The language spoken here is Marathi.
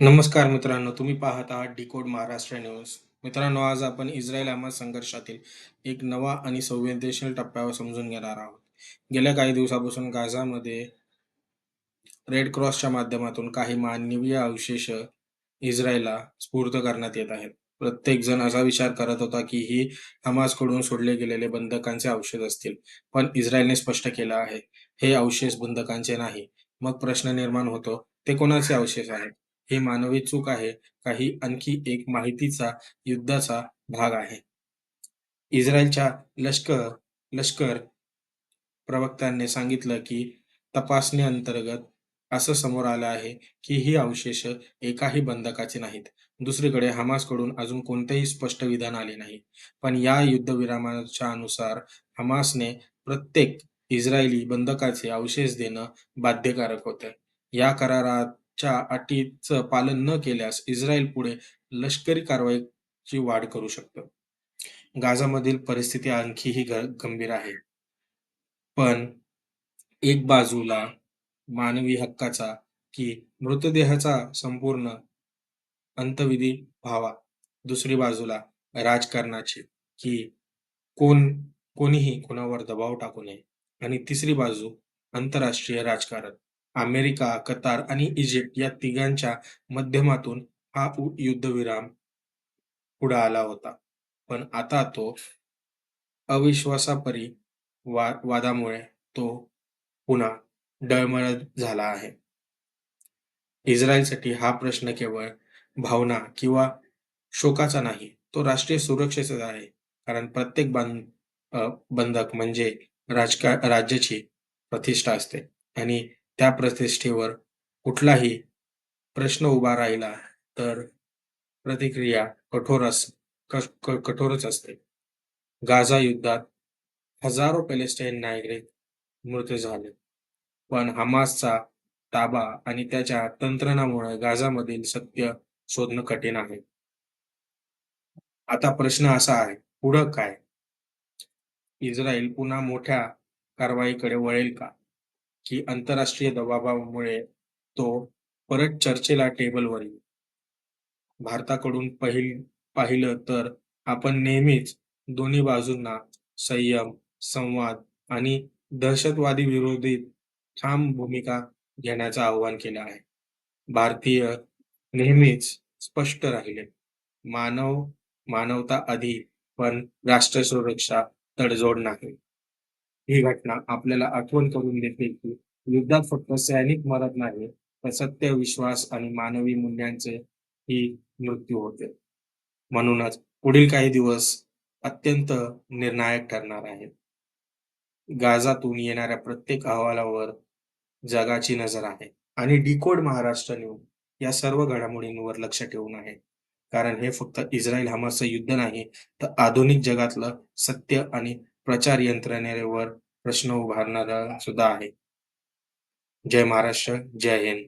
नमस्कार मित्रांनो, तुम्ही पाहत आहात डिकोड महाराष्ट्र न्यूज. मित्रांनो, आज आपण इस्रायल-हमास संघर्षातील एक नवा आणि संवेदनशील टप्प्यावर समजून घेणार आहोत. गेल्या काही दिवसापासून गाझामध्ये रेड क्रॉसच्या माध्यमातून काही मानवीय अवशेष इस्रायलला स्फूर्त करण्यात येत आहेत. प्रत्येक जण असा विचार करत होता की ही हमासकडून सोडले गेलेले बंधकांचे अवशेष असतील, पण इस्रायलने स्पष्ट केलं आहे, हे अवशेष बंधकांचे नाही. मग प्रश्न निर्माण होतो, ते कोणाचे अवशेष आहेत? हे मानवी चूक आहे काही आणखी एक माहितीचा युद्धाचा भाग आहे? इस्रायलच्या लष्कर लष्कर प्रवक्त्यांनी सांगितलं की तपासणीअंतर्गत असं समोर आलं आहे की ही अवशेष एकाही बंधकाचे नाहीत. दुसरीकडे हमासकडून अजून कोणतेही स्पष्ट विधान आले नाही. पण या युद्धविरामाच्या अनुसार हमासने प्रत्येक इस्रायली बंधकाचे अवशेष देणं बाध्यकारक होतं. या करारात च्या अटीचं पालन न केल्यास इस्रायल पुढे लष्करी कारवाईची वाढ करू शकतं. गाझामधील परिस्थिती आणखीही गंभीर आहे. पण एक बाजूला मानवी हक्काचा की मृतदेहाचा संपूर्ण अंतविधी व्हावा, दुसरी बाजूला राजकारणाची की कोण कोणीही कोणावर दबाव टाकू नये आणि तिसरी बाजू आंतरराष्ट्रीय राजकारण. अमेरिका, कतार आणि इजिप्त या तिघांच्या माध्यमातून हा युद्धविराम पुढे आला होता. पण आता तो अविश्वासापरी वा वादामुळे तो पुन्हा डळमळत झाला आहे. इस्रायलसाठी हा प्रश्न केवळ भावना किंवा शोकाचा नाही, तो राष्ट्रीय सुरक्षेचा आहे. कारण प्रत्येक बांध बंधक म्हणजे राजका राज्याची प्रतिष्ठा असते आणि त्या प्रतिष्ठेवर कुठलाही प्रश्न उभा राहिला तर प्रतिक्रिया कठोर अस कठोरच असते. गाझा युद्धात हजारो पॅलेस्टाईन नागरिक मृत झाले, पण हमासचा ताबा आणि त्याच्या तंत्रणामुळे गाझामधील सत्य शोधणं कठीण आहे. आता प्रश्न असा आहे, पुढं काय? इस्रायल पुन्हा मोठ्या कारवाईकडे वळेल का? की आंतरराष्ट्रीय दबावामुळे तो परत चर्चेला टेबलवर येईल? भारताकडून पहिल पाहिलं तर आपण नेहमीच दोन्ही बाजूंना संयम, संवाद आणि दहशतवादी ठाम भूमिका घेण्याचं आवाहन केलं आहे. भारतीय नेहमीच स्पष्ट राहिले, मानव मानवता आधी पण राष्ट्र सुरक्षा तडजोड नाही. ही घटना आपल्याला आठवण करून देते की युद्धात फक्त सैनिक मरत नाही, तर सत्य, विश्वास आणि मानवी मूल्यांचे ही मृत्यू होते. म्हणूनच पुढील काही दिवस अत्यंत निर्णायक ठरणार आहेत. गाजातून येणाऱ्या प्रत्येक अहवालावर जगाची नजर आहे आणि डिकोड महाराष्ट्र न्यूज या सर्व घडामोडींवर लक्ष ठेवून आहे. कारण हे फक्त इस्रायल हमासचं युद्ध नाही, तर आधुनिक जगातलं सत्य आणि प्रचार यंत्रणेवर प्रश्न उभारणारा सुद्धा आहे. जय महाराष्ट्र, जय हिंद.